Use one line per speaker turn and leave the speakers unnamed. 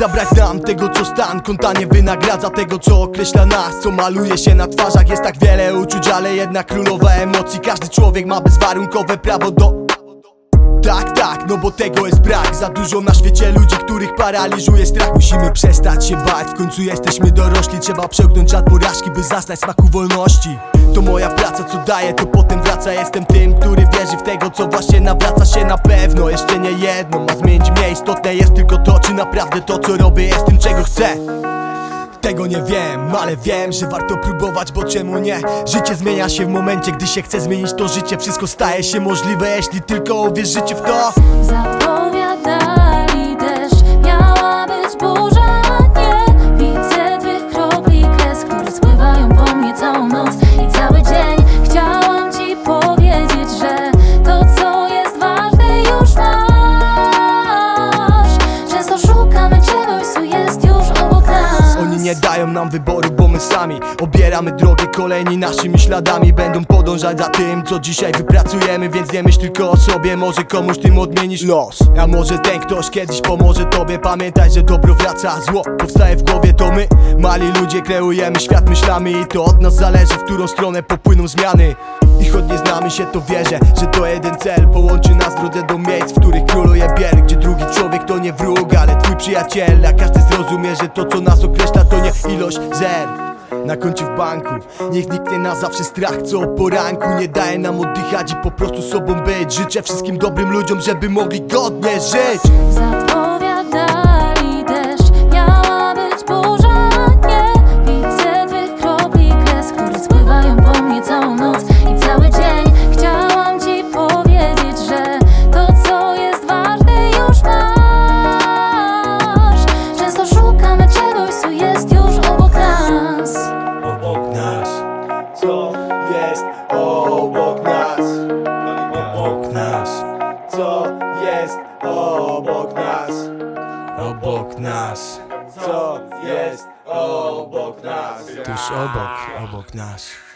zabrać nam tego co stan. Konta nie wynagradza tego co określa nas. Co maluje się na twarzach Jest tak wiele uczuć, ale jedna królowa emocji. Każdy człowiek ma bezwarunkowe prawo do tak, tak, no bo tego jest brak. Za dużo na świecie ludzi, których paraliżuje strach. Musimy przestać się bać, w końcu jesteśmy dorośli. Trzeba przełknąć żad porażki, by zaznać smaku wolności. To moja praca, co daje, to potem wraca. Jestem tym, który wierzy w tego, co właśnie nawraca się na pewno. Jeszcze nie jedno ma zmienić mnie Istotne jest tylko to, czy naprawdę to, co robię jest tym, czego chcę tego nie wiem, ale wiem, że warto próbować, bo czemu nie? Życie zmienia się w momencie, gdy się chce zmienić to życie Wszystko staje się możliwe, jeśli tylko uwierzycie w to
nie
dają nam wyboru, bo my sami Obieramy drogę, kolejni naszymi śladami Będą podążać za tym, co dzisiaj wypracujemy. Więc nie myśl tylko o sobie, może komuś tym odmienisz los. A może ten ktoś kiedyś pomoże tobie. Pamiętaj, że dobro wraca, zło powstaje w głowie. To my, mali ludzie, kreujemy świat myślami. I to od nas zależy, w którą stronę popłyną zmiany. I choć nie znamy się, to wierzę, że to jeden cel Połączy nas w drodze do miejsc, w których króluje biel Gdzie drugi człowiek to nie wróg, ale twój przyjaciel A każdy zrozumie, że to co nas określa to nie ilość zer na koncie w banku. Niech niknie na zawsze strach, co o poranku Nie daje nam oddychać i po prostu sobą być. Życzę wszystkim dobrym ludziom, żeby mogli godnie żyć Co jest obok nas. Obok nas. Co jest obok nas. Tuż obok, obok nas